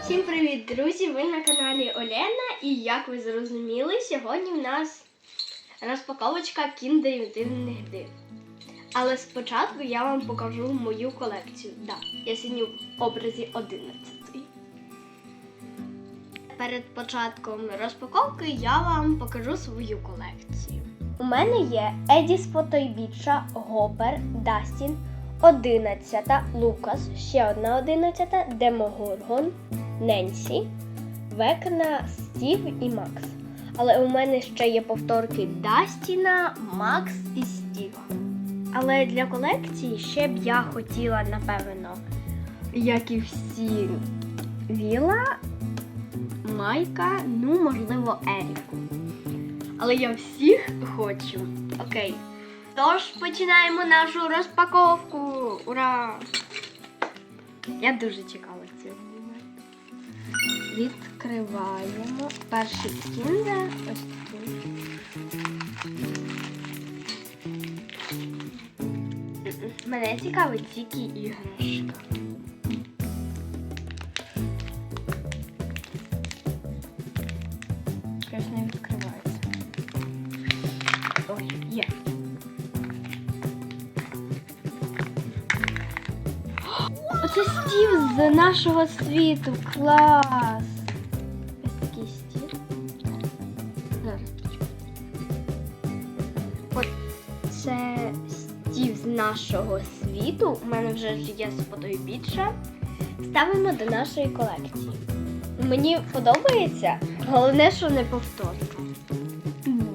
Всім привіт, друзі! Ви на каналі Олена. І як ви зрозуміли, сьогодні в нас розпаковочка кіндерів дивних див. Але спочатку я вам покажу мою колекцію. Да, я сьогодні в образі 11. Перед початком розпаковки я вам покажу свою колекцію. У мене є Едіс Фотойбіча, Гопер, Дастін, 11, Лукас, ще одна 11, Демогоргон, Ненсі, Векна, Стів і Макс. Але у мене ще є повторки Дастіна, Макс і Стіва. Але для колекції ще б я хотіла, напевно, як і всі, Віла, Майка, ну, можливо, Еріку. Але я всіх хочу. Окей. Тож починаємо нашу розпаковку. Ура! Я дуже чекала цього моменту. Відкриваємо перший кіндер. Ось тут. Мене цікавить тільки іграшка. Щось не відкривається. Ой, є. Оце стів з нашого світу. Клас! Ось такий стів. Зараз. От це стів з нашого світу. У мене вже є сподою більше. Ставимо до нашої колекції. Мені подобається. Головне, що не повторка.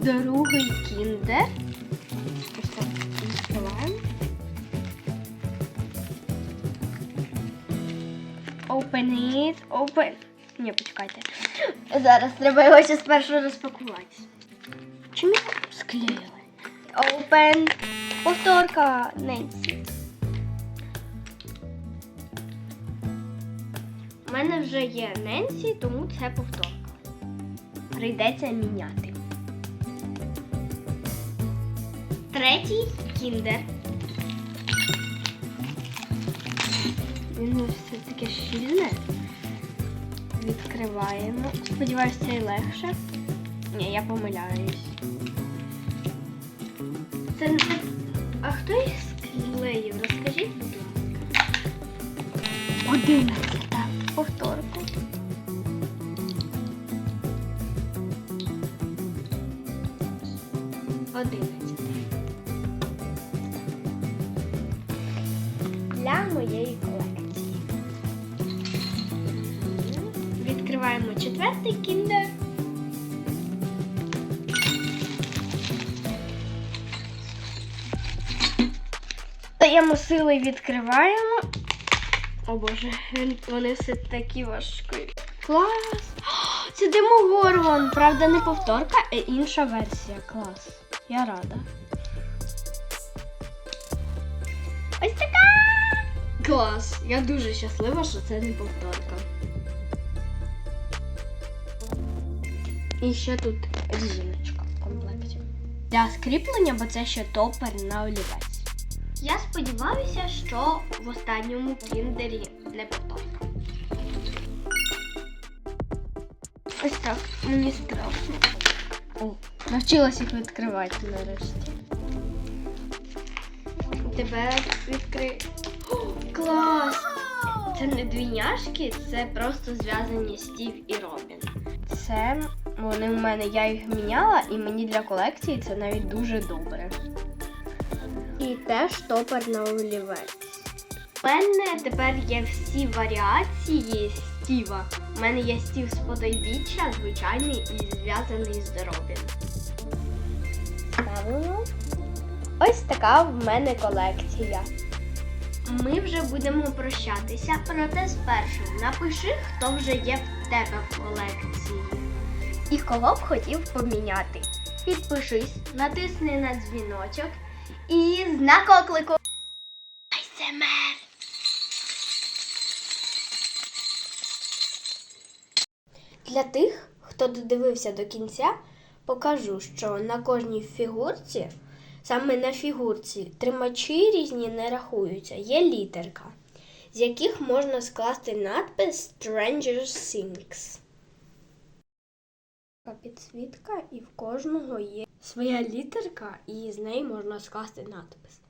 Другий кіндер. Open it, open. Ні, почекайте. Зараз треба його ще спершу розпакувати. Чому склеїли? Open. Повторка Ненсі. У мене вже є Ненсі, тому це повторка. Прийдеться міняти. Третій кіндер. Він все таке щільне. Відкриваємо. Сподіваюсь, це легше. Ні, я помиляюсь. Це не. А хто їх склеїв? Розкажіть, будь ласка. Одинадцята. Повторку. Одинадцята. Для моєї четвертий кіндер. Даємо сили і відкриваємо. О боже, вони все такі важкі. Клас! О, Це Демогоргон! Правда, не повторка, а інша версія. Клас. Я рада. Ось така! Клас! Я дуже щаслива, що це не повторка. І ще тут резиночка в комплекті. Для скріплення, бо це ще топер на олівець. Я сподіваюся, що в останньому кіндері не повторка. Ось так, мені страшно. О, навчилась їх відкривати нарешті. Тепер відкрий. О, клас! Це не двійняшки, це просто зв'язані Стів і Робін. Це вони в мене, я їх міняла, і мені для колекції це навіть дуже добре. І теж топер на олівець. У мене тепер є всі варіації Стіва. У мене є Стів з подойбіччя, звичайний і зв'язаний з Робін. Ставимо. Ось така в мене колекція. Ми вже будемо прощатися, проте спершу напиши, хто вже є в тебе в колекції. І кого б хотів поміняти. Підпишись, натисни на дзвіночок і знак оклику. АСМР. Для тих, хто додивився до кінця, покажу, що на кожній фігурці, саме на фігурці, тримачі різні не рахуються, є літерка. з яких можна скласти надпис Stranger Things. Підсвітка, і в кожного є своя літерка, і з неї можна скласти надпис.